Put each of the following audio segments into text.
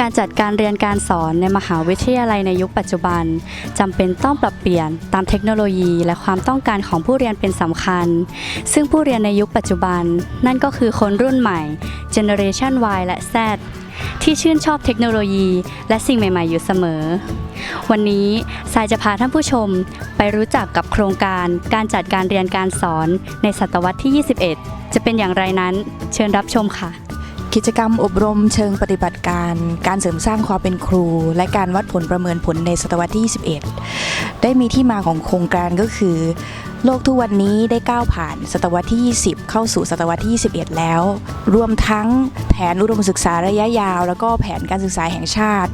การจัดการเรียนการสอนในมหาวิทยาลัยในยุคปัจจุบันจำเป็นต้องปรับเปลี่ยนตามเทคโนโลยีและความต้องการของผู้เรียนเป็นสำคัญ ซึ่งผู้เรียนในยุคปัจจุบัน นั่นก็คือคนรุ่นใหม่ Generation Y และ Z ที่ชื่นชอบเทคโนโลยีและสิ่งใหม่ ๆ อยู่เสมอ วันนี้สายจะพาท่านผู้ชมไปรู้จักกับโครงการการจัดการเรียนการสอนในศตวรรษที่ 21 จะเป็นอย่างไรนั้น เชิญรับชมค่ะ กิจกรรมอบรมเชิงปฏิบัติการ การเสริมสร้างความเป็นครู และการวัดผลประเมินผลในศตวรรษที่ 21 ได้มีที่มาของโครงการก็คือ โลกทุกวันนี้ได้ก้าวผ่านศตวรรษที่ 20 เข้าสู่ศตวรรษที่ 21 แล้ว รวมทั้งแผนอุดมศึกษาระยะยาว แล้วก็แผนการศึกษาแห่งชาติ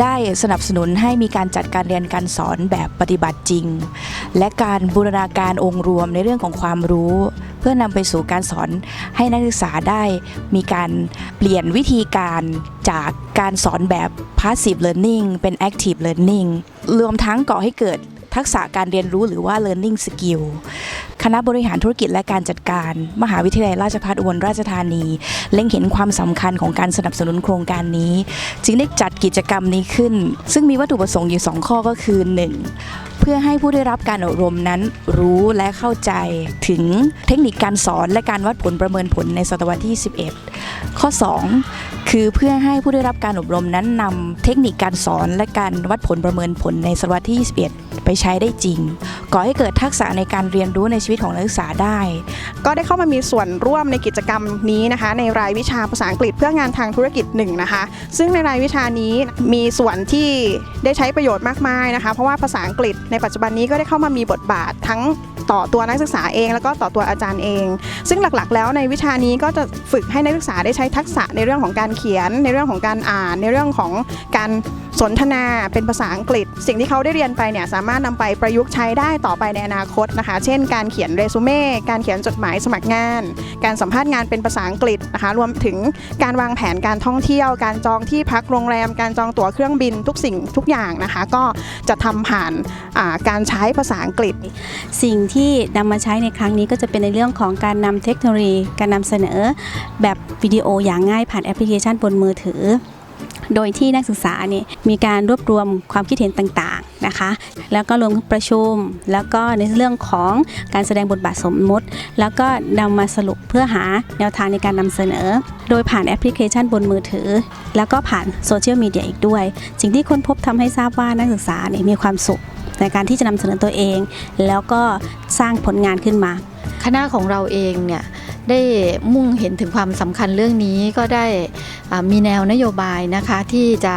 ได้สนับสนุนให้มีการจัดการเรียนการสอนแบบปฏิบัติจริง และการบูรณาการองค์รวมในเรื่องของความรู้ พื่อนำไปสู่การสอนให้นักศึกษาได้ มีการเปลี่ยนวิธีการจากการสอนแบบ passive learning เป็น active learning รวมทั้งก่อให้เกิดทักษะการเรียนรู้หรือว่า learning skill คณะบริหารธุรกิจและการจัดการ มหาวิทยาลัยราชภัฏอุบลราชธานี เล็งเห็นความสำคัญของการสนับสนุนโครงการนี้ จึงได้จัดกิจกรรมนี้ขึ้น ซึ่งมีวัตถุประสงค์อยู่ 2 ข้อก็คือ 1. เพื่อให้ผู้ได้รับการอบรมนั้นรู้และเข้าใจถึงเทคนิคการสอนและการวัดผลประเมินผลในศตวรรษที่ 11 ข้อ 2 คือเพื่อให้ผู้ได้รับการอบรมนั้นนำเทคนิคการสอนและการวัดผลประเมินผลในศตวรรษที่ 21 ไปใช้ได้จริง ก่อให้เกิดทักษะในการเรียนรู้ในชีวิตของนักศึกษาได้ ก็ได้เข้ามามีส่วนร่วมในกิจกรรมนี้นะคะ ในรายวิชาภาษาอังกฤษเพื่องานทางธุรกิจหนึ่งนะคะ ซึ่งในรายวิชานี้มีส่วนที่ได้ใช้ประโยชน์มากมายนะคะ เพราะว่าภาษาอังกฤษในปัจจุบันนี้ก็ได้เข้ามามีบทบาททั้ง ต่อตัวนักศึกษาเอง แล้วก็ต่อตัวอาจารย์เอง ซึ่งหลักๆ แล้วในวิชานี้ก็จะฝึกให้นักศึกษาได้ใช้ทักษะในเรื่องของการเขียน ในเรื่องของการอ่าน ในเรื่องของการสนทนาเป็นภาษาอังกฤษ สิ่งที่เขาได้เรียนไปเนี่ยสามารถนำไปประยุกต์ใช้ได้ต่อไปในอนาคตนะคะ เช่น การเขียนเรซูเม่การเขียนจดหมายสมัครงาน การสัมภาษณ์งานเป็นภาษาอังกฤษนะคะ รวมถึงการวางแผนการท่องเที่ยว การจองที่พักโรงแรม การจองตั๋วเครื่องบินทุกสิ่งทุกอย่างนะคะ ก็จะทำผ่านการใช้ภาษาอังกฤษ สิ่งที่ที่นำมาใช้ในครั้งนี้ก็จะเป็นในเรื่องของการนำเทคโนโลยีการนำเสนอแบบวิดีโออย่างง่ายผ่านแอปพลิเคชันบนมือถือ โดยที่นักศึกษาเนี่ยมีการรวบรวมความคิดเห็นต่างๆนะคะ แล้วก็รวมประชุม แล้วก็ในเรื่องของการแสดงบทบาทสมมติ แล้วก็นำมาสรุปเพื่อหาแนวทางในการนำเสนอ โดยผ่านแอปพลิเคชันบนมือถือ แล้วก็ผ่านโซเชียลมีเดียอีกด้วย สิ่งที่ค้นพบทำให้ทราบว่านักศึกษาเนี่ยมีความสุข ในการที่จะนำเสนอตัวเอง แล้วก็สร้างผลงานขึ้นมา คณะของเราเองเนี่ยได้มุ่งเห็นถึงความสำคัญเรื่องนี้ก็ได้มีแนวนโยบายนะคะที่จะ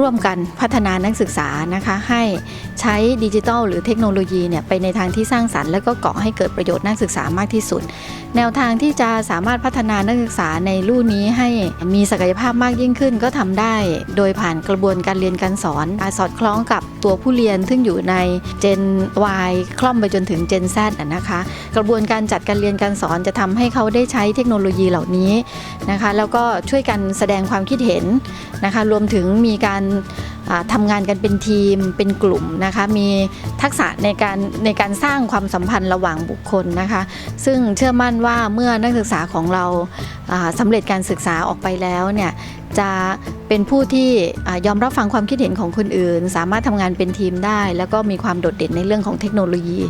ร่วมกันพัฒนานักศึกษานะคะให้ใช้ดิจิทัลหรือเทคโนโลยีเนี่ยไปในทางที่สร้างสรรค์และก็ก่อให้เกิดประโยชน์นักศึกษามากที่สุด แนวทางที่จะสามารถพัฒนานักศึกษาในรุ่นนี้ให้มีศักยภาพมากยิ่งขึ้นก็ทำได้ โดยผ่านกระบวนการเรียนการสอนสอดคล้องกับตัวผู้เรียนซึ่งอยู่ใน Gen Y คล่อมไปจนถึง Gen Z นะคะ กระบวนการจัดการเรียนการสอนจะทำให้เขาได้ใช้เทคโนโลยีเหล่านี้นะคะแล้วก็ช่วยกันแสดงความคิดเห็นนะคะรวมถึงมีการอ่าทำงานกันเป็นทีมเป็นกลุ่มนะคะมีทักษะในการในการสร้างความสัมพันธ์ระหว่างบุคคลนะคะ ซึ่งเชื่อมั่นว่าเมื่อนักศึกษาของเราสำเร็จการศึกษาออกไปแล้วเนี่ยจะเป็นผู้ที่ยอมรับฟังความคิดเห็นของคนอื่น สามารถทำงานเป็นทีมได้ แล้วก็มีความโดดเด่นในเรื่องของเทคโนโลยี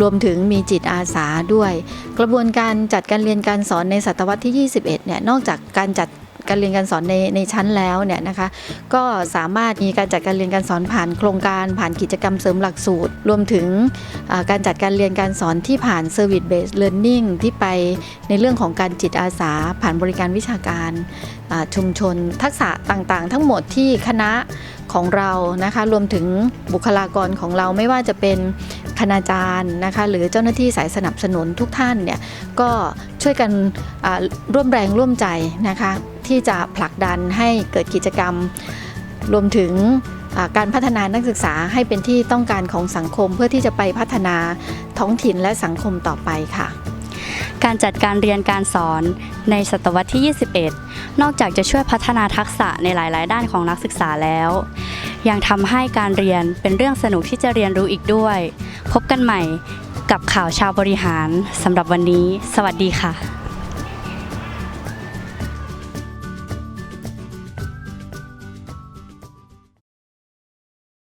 รวมถึงมีจิตอาสาด้วย กระบวนการจัดการเรียนการสอนในศตวรรษที่ 21เนี่ยนอกจากการจัด การเรียนการสอนในในชั้นแล้วเนี่ยนะคะก็สามารถมีการจัดการเรียนการสอนผ่านโครงการผ่านกิจกรรมเสริมหลักสูตร รวมถึงการจัดการเรียนการสอนที่ผ่าน Service Based Learning ที่ไปในเรื่องของการจิตอาสา ผ่านบริการวิชาการชุมชน ทักษะต่างๆ ทั้งหมดที่คณะของเรานะคะรวมถึงบุคลากรของเราไม่ว่าจะเป็นคณาจารย์นะคะหรือเจ้าหน้าที่สายสนับสนุนทุกท่านเนี่ยก็ช่วยกันร่วมแรงร่วมใจนะคะ ที่จะผลักดันให้เกิดกิจกรรม รวมถึงการพัฒนานักศึกษาให้เป็นที่ต้องการของสังคมเพื่อที่จะไปพัฒนาท้องถิ่นและสังคมต่อไปค่ะ การจัดการเรียนการสอนในศตวรรษที่ 21 นอกจากจะช่วยพัฒนาทักษะในหลาย ๆ ด้านของนักศึกษาแล้ว ยังทำให้การเรียนเป็นเรื่องสนุกที่จะเรียนรู้อีกด้วย พบกันใหม่กับข่าวชาวบริหารสำหรับวันนี้ สวัสดีค่ะ